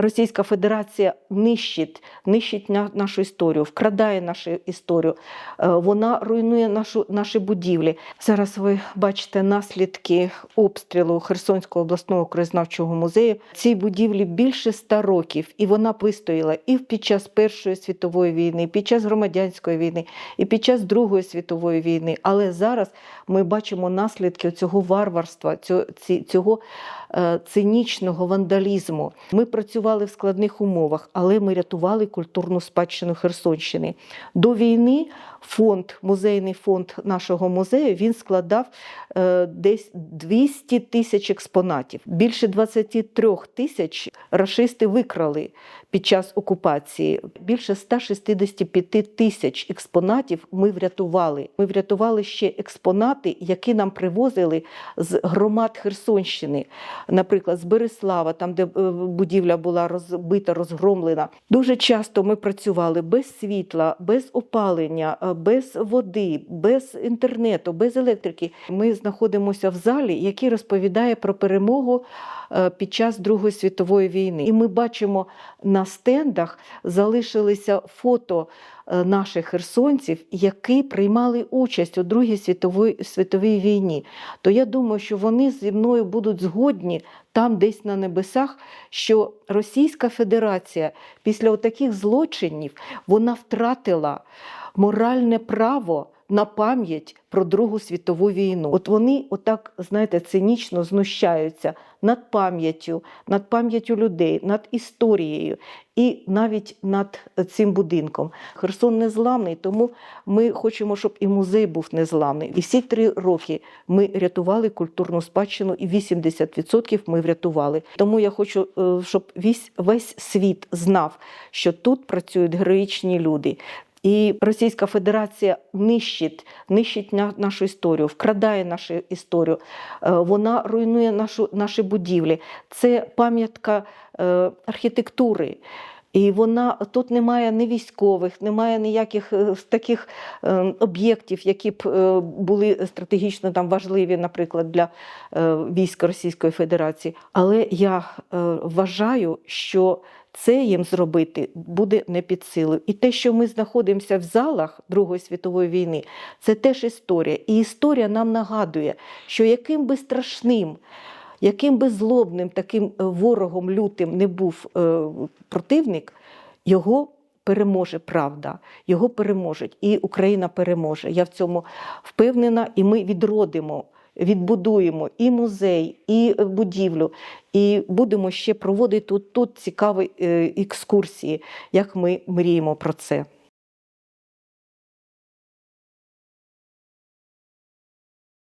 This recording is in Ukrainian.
Російська Федерація нищить, нищить нашу історію, вкрадає нашу історію, е, вона руйнує нашу, наші будівлі. Зараз ви бачите наслідки обстрілу Херсонського обласного краєзнавчого музею. Цій будівлі більше ста років, і вона вистояла і під час Першої світової війни, і під час громадянської війни, і під час Другої світової війни. Але зараз ми бачимо наслідки цього варварства, цього, е, цинічного вандалізму. Ми працювали в складних умовах, але ми рятували культурну спадщину Херсонщини. До війни фонд, музейний фонд нашого музею він складав е, десь 200 тисяч експонатів. Більше 23 тисяч рашисти викрали під час окупації. Більше 165 тисяч експонатів ми врятували. Ми врятували ще експонати, які нам привозили з громад Херсонщини, наприклад, з Береслава, там, де е, будівля була розбита, розгромлена. Дуже часто ми працювали без світла, без опалення, е, без води, без інтернету, без електрики. Ми знаходимося в залі, який розповідає про перемогу е, під час Другої світової війни. І ми бачимо на стендах залишилися фото е, наших херсонців, які приймали участь у Другій світовій, світовій війні. То я думаю, що вони зі мною будуть згодні там, десь на небесах, що Російська Федерація після таких злочинів вона втратила моральне право на пам'ять про Другу світову війну. От вони отак, знаєте, цинічно знущаються над пам'яттю, над пам'яттю людей, над історією і навіть над цим будинком. Херсон незламний, тому ми хочемо, щоб і музей був незламний. І всі три роки ми рятували культурну спадщину, і 80% ми врятували. Тому я хочу, е, щоб весь, весь світ знав, що тут працюють героїчні люди. І Російська Федерація нищить, нищить нашу історію, вкрадає нашу історію, е, вона руйнує нашу, наші будівлі. Це пам'ятка е, архітектури. І вона тут немає ні військових, немає ніяких е, таких е, об'єктів, які б е, були стратегічно там важливі, наприклад, для військ Російської Федерації. Але я вважаю, що це їм зробити буде не під силу. І те, що ми знаходимося в залах Другої світової війни, це теж історія. І історія нам нагадує, що яким би страшним, яким би злобним таким е, ворогом лютим не був е, противник, його переможе правда, його переможуть, і Україна переможе. Я в цьому впевнена, і ми відродимо. Відбудуємо і музей, і е, будівлю, і будемо ще проводити тут, тут цікаві екскурсії, як ми мріємо про це.